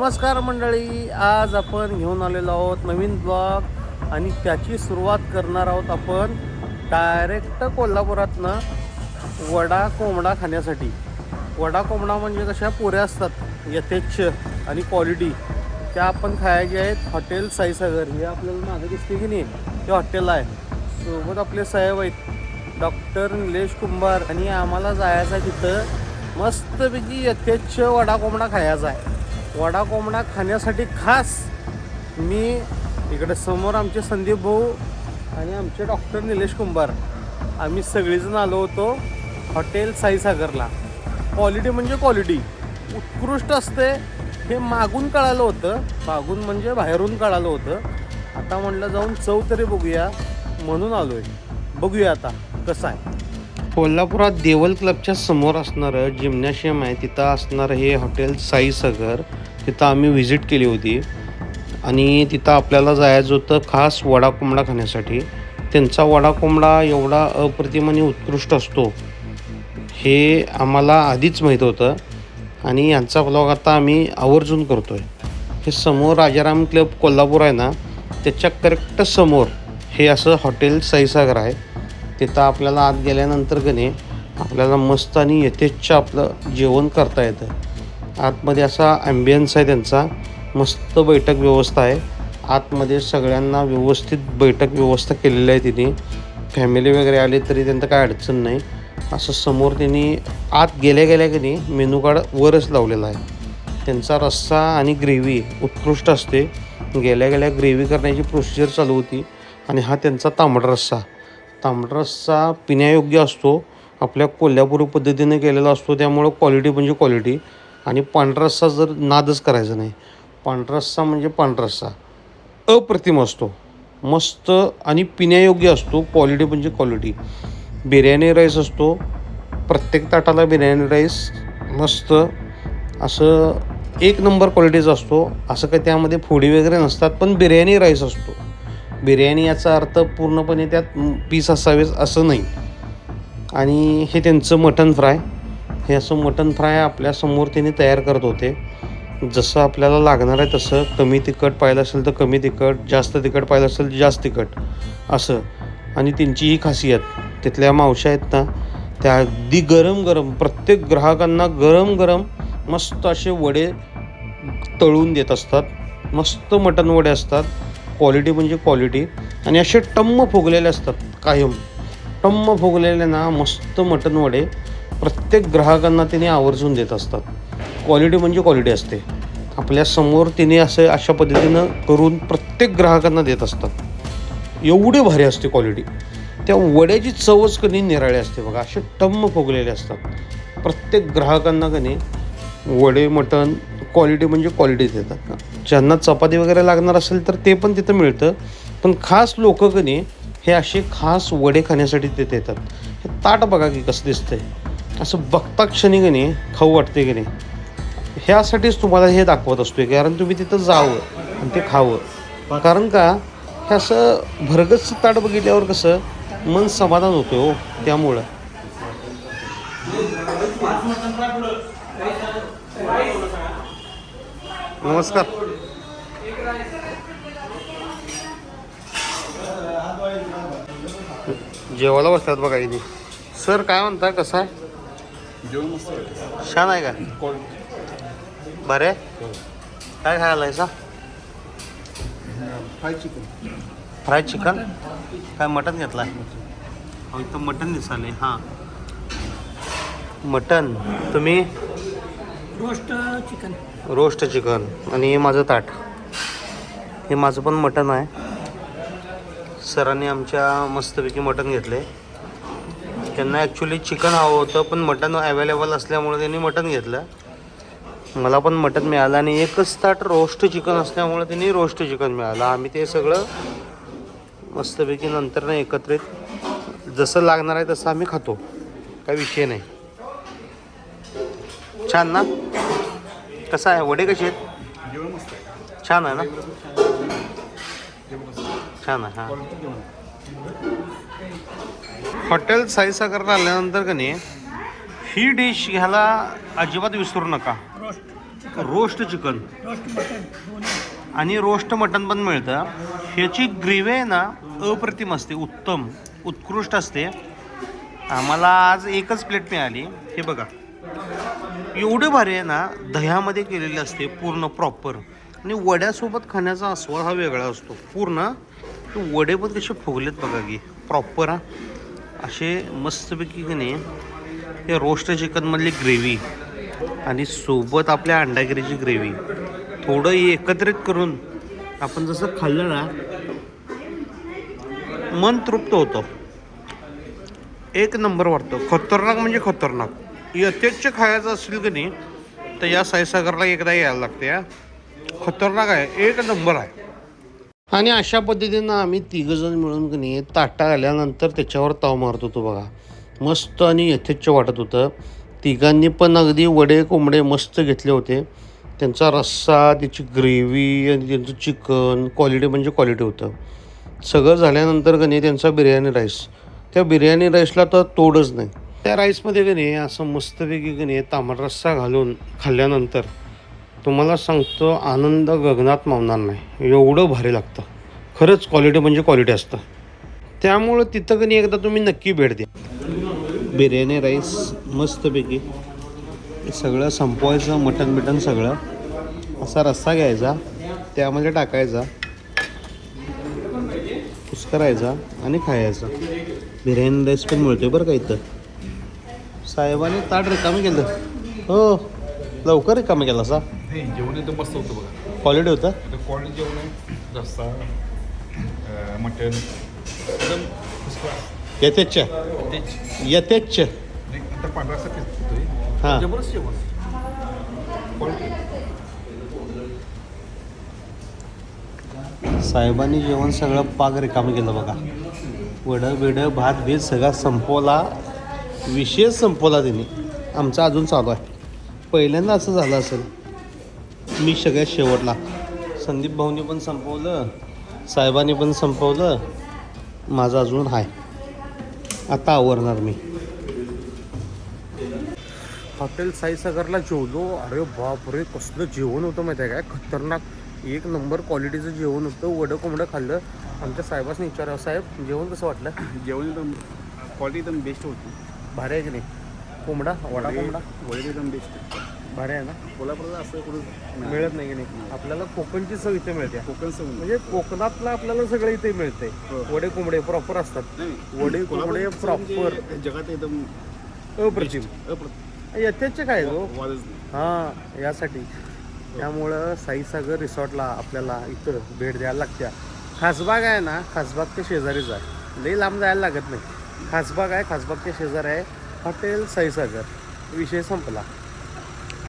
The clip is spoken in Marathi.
नमस्कार मंडळी आज आपण घेऊन आलेलो आहोत नवीन ब्लॉग आणि त्याची सुरुवात करणार आहोत आपण डायरेक्ट कोल्हापुरातनं वडा कोंबडा खाण्यासाठी. वडा कोंबडा म्हणजे कशा पुऱ्या असतात यथेच्छ आणि क्वालिटी त्या आपण खायच्या आहेत हॉटेल साईसागर हे आपल्याला मागे दिसते की नाही? ते हॉटेल आहे. सोबत आपले साहेब आहेत डॉक्टर निलेश कुंभार. आणि आम्हाला जायचं आहे तिथं मस्तपैकी यथेच्छ वडा कोंबडा खायचा आहे. वडा कोंबडा खाण्यासाठी खास मी इकडे समोर आमचे संदीप भाऊ आणि आमचे डॉक्टर निलेश कुंभार. आम्ही सगळेजण आलो होतो हॉटेल साईसागरला. क्वालिटी म्हणजे क्वालिटी. उत्कृष्ट असते हे मागून कळालं होतं. मागून म्हणजे बाहेरून कळालं होतं. आता म्हटलं जाऊन चव तरी बघूया म्हणून आलो आहे बघूया आता कसं आहे. कोल्हापुरात देवल क्लबच्या समोर असणारं जिम्नॅशियम आहे. तिथं असणारं हे हॉटेल साईसागर. तिथं आम्ही व्हिजिट केली होती. आणि तिथं आपल्याला जायचं होतं खास वडा कोंबडा खाण्यासाठी. त्यांचा वडा कोंबडा एवढा अप्रतिम आणि उत्कृष्ट असतो. हे आम्हाला आधीच माहीत होतं. आणि यांचा ब्लॉग आता आम्ही आवर्जून करतो आहे हे समोर राजाराम क्लब कोल्हापूर आहे ना त्याच्या करेक्ट समोर हे असं हॉटेल साईसागर आहे. तिथं आपल्याला आत गेल्यानंतर गणे आपल्याला मस्त आणि यथेच्छ आपलं जेवण करता येतं. आतमध्ये असा ॲम्बियन्स आहे त्यांचा. मस्त बैठक व्यवस्था आहे. आतमध्ये सगळ्यांना व्यवस्थित बैठक व्यवस्था केलेली आहे तिने. फॅमिली वगैरे आली तरी त्यांचं काय अडचण नाही. असं समोर त्यांनी आत गेल्या गेल्या की नाही मेनू कार्ड वरच लावलेला आहे. त्यांचा रस्सा आणि ग्रेव्ही उत्कृष्ट असते. गेल्या गेल्या ग्रेव्ही करण्याची प्रोसिजर चालू होती आणि हा त्यांचा तांबडा रस्सा. तांबडा रस्सा पिण्यायोग्य असतो. आपल्या कोल्हापुरी पद्धतीने केलेला असतो. त्यामुळं क्वालिटी म्हणजे क्वालिटी आणि पांढरा रस्सा जर नादच करायचा नाही. पांढरा रस्सा म्हणजे पांढरा रस्सा अप्रतिम असतो. मस्त आणि पिण्यायोग्य असतो. क्वालिटी म्हणजे क्वालिटी. बिर्याणी राईस असतो. प्रत्येक ताटाला बिर्याणी राईस. मस्त. असं एक नंबर क्वालिटीचा असतो. असं काही त्यामध्ये फोडी वगैरे नसतात पण बिर्याणी राईस असतो. बिर्याणी याचा अर्थ पूर्णपणे त्यात पीस असावेच असं नाही. आणि हे त्यांचं मटन फ्राय. हे असं मटन फ्राय आपल्यासमोर त्यांनी तयार करत होते. जसं आपल्याला लागणार आहे तसं कमी तिखट पाहिलं असेल तर कमी तिखट जास्त तिखट पाहिलं असेल तर जास्त तिखट असं. आणि त्यांची ही खासियत तिथल्या मावश्या आहेत ना त्या अगदी गरम गरम प्रत्येक ग्राहकांना गरम गरम मस्त असे वडे तळून देत असतात. मस्त मटण वडे असतात. क्वालिटी म्हणजे क्वालिटी. आणि असे टम्म फुगलेले असतात कायम. टम्म फुगलेले ना मस्त मटण वडे. प्रत्येक ग्राहकांना तिने आवर्जून देत असतात. क्वालिटी म्हणजे क्वालिटी असते. आपल्यासमोर तिने असं अशा पद्धतीनं करून प्रत्येक ग्राहकांना देत असतात. एवढी भारी असते क्वालिटी त्या वड्याची चवच कधी निराळी असते बघा. असे टम्म फुगलेले असतात. प्रत्येक ग्राहकांना कधी वडे मटण क्वालिटी म्हणजे क्वालिटी देतात. ज्यांना चपाती वगैरे लागणार असेल तर ते पण तिथं मिळतं. पण खास लोक कधी हे असे खास वडे खाण्यासाठी तिथे येतात हे ताट बघा की कसं दिसतंय. असं बघता क्षणी की नाही खाऊ वाटते की नाही ह्यासाठीच तुम्हाला हे दाखवत असतोय कारण तुम्ही तिथं जावं आणि ते खावं. कारण का हे असं भरगच ताट बघितल्यावर कसं मन समाधान होतं हो त्यामुळं. नमस्कार. जेवायला बसतात बघा इथे. सर काय म्हणता कसं आहे? जेवण मस्त आहे. छान आहे का? बरे काय खायला आहे सा फ्राय चिकन. Fry chicken? काय मटन घेतला आहे इथं मटन दिसाले हां. मटन तुम्ही? Roast chicken. रोस्ट चिकन आणि हे माझं ताट. हे माझं पण मटन आहे. सरांनी आमच्या मस्तपैकी मटन घेतले त्यांना ॲक्च्युली चिकन हवं होतं पण मटन अवेलेबल असल्यामुळे त्यांनी मटन घेतलं. मला पण मटन मिळालं आणि एकच ताट रोस्ट चिकन असल्यामुळे त्यांनी रोस्ट चिकन मिळालं. आम्ही ते सगळं मस्तपैकी नंतर ना एकत्रित जसं लागणार आहे तसं आम्ही खातो. काही विषय नाही. छान ना? कसं आहे? वडे कसे आहेत? छान आहे ना. छान आहे. हां. हॉटेल साईसागरला आल्यानंतर का नाही ही डिश घ्यायला अजिबात विसरू नका. Roast chicken. आणि रोस्ट मटन पण मिळतं. ह्याची ग्रेव्ही आहे ना अप्रतिम असते उत्तम उत्कृष्ट असते. आम्हाला आज एकच प्लेट मिळाली. हे बघा. एवढे भारी आहे ना दह्यामध्ये केलेली असते पूर्ण प्रॉपर आणि वड्यासोबत खाण्याचा आस्वाद हा वेगळा असतो. पूर्ण वडे पण कसे फुगलेत बघा की प्रॉपर हा. असे मस्तपैकी की नाही हे रोस्ट चिकनमधली ग्रेव्ही आणि सोबत आपल्या अंडागिरीची ग्रेव्ही थोडं एकत्रित करून आपण जसं खाल्लं ना मन तृप्त होतं. एक नंबर वाटतं. खतरनाक म्हणजे खतरनाक. यथेच्छ खायचं असेल की नाही तर या साईसागरला एकदा यायला लागते या खतरनाक आहे. एक नंबर आहे. आणि अशा पद्धतीनं आम्ही तिघंजण मिळून की नाही ताटा आल्यानंतर त्याच्यावर ताव मारत होतो बघा. मस्त आणि यथेच्छ वाटत होतं. तिघांनी पण अगदी वडे कोंबडे मस्त घेतले होते. त्यांचा रस्सा त्याची ग्रेव्ही आणि त्यांचं चिकन क्वालिटी म्हणजे क्वालिटी होतं. सगळं झाल्यानंतर का नाही त्यांचा बिर्याणी राईस. त्या बिर्याणी राईसला तर तोडच नाही. त्या राईसमध्ये का नाही असं मस्तपैकी का नाही तांबड रस्सा घालून खाल्ल्यानंतर तुम्हाला सांगतो आनंद गगनात मावणार नाही. एवढं भारी लागतं. खरंच क्वालिटी म्हणजे क्वालिटी असतं. त्यामुळं तिथं का नाही एकदा तुम्ही नक्की भेट द्या. बिर्याणी राईस मस्तपैकी. सगळं संपवायचं मटण बिटन सगळं. असा रस्सा घ्यायचा त्यामध्ये टाकायचा कुस्करायचा आणि खायचा. बिर्याणी राईस पण मिळतोय बरं का इथं. साहेबाने ताट रिकामी केलं. हो लवकर रिकामी केला असा नाही जेवण एकदम मस्त होतं बघा. क्वालिटी होतं? आता क्वालिटी जेवण आहे. रस्सा अं, मटण एकदम first class. यथेच्छ. तेच. यथेच्छ. नाही, आता पांढरा होतोय हां. जबरदस्त जेवण. क्वालिटी साहेबांनी जेवण सगळं पाक रिकामी केलं बघा. वडं बिडं भात बीत सगळा संपवला. विशेष संपवला त्यांनी. आमचा अजून चालू आहे. पहिल्यांदा असं झालं असेल. मी सगळ्यात शेवटला. संदीप भाऊनी पण संपवलं साहेबांनी पण संपवलं माझं अजून आहे आता आवरणार मी. हॉटेल साईसागरला जेवलो. अरे बापरे कसलं जेवण होतं माहिती आहे काय? खतरनाक. एक नंबर क्वालिटीचं जेवण होतं. वडं कोंबडं खाल्लं. आमच्या साहेबांनी विचारावं साहेब जेवण कसं वाटलं? जेवण एकदम क्वालिटी एकदम बेस्ट होती. भारी आहे की नाही? कोंबडा वडा कोंबडा? वडे एकदम बेस्ट भारी आहे ना? कोल्हापूरला असं कुठं मिळत नाही की नाही. आपल्याला कोकणची चव इथे मिळते. कोकण सवय म्हणजे कोकणातलं आपल्याला सगळं इथे मिळतंय हो. वडे कोंबडे प्रॉपर असतात. नाही वडे कोल्हापूरचं कोंबडे म्हणजे प्रॉपर जगात एकदम अप्रतिम. अप्रतिम. यथेच काय हो वादच नाही. हां यासाठी. त्यामुळं साईसागर रिसॉर्टला आपल्याला इथं भेट द्यायला लागत्या. खासबाग आहे ना खासबागच्या शेजारीच आहे. लई लांब जायला लागत नाही. खासबाग आहे खासबागच्या शेजारी आहे. हॉटेल साईसागर. विषय संपला.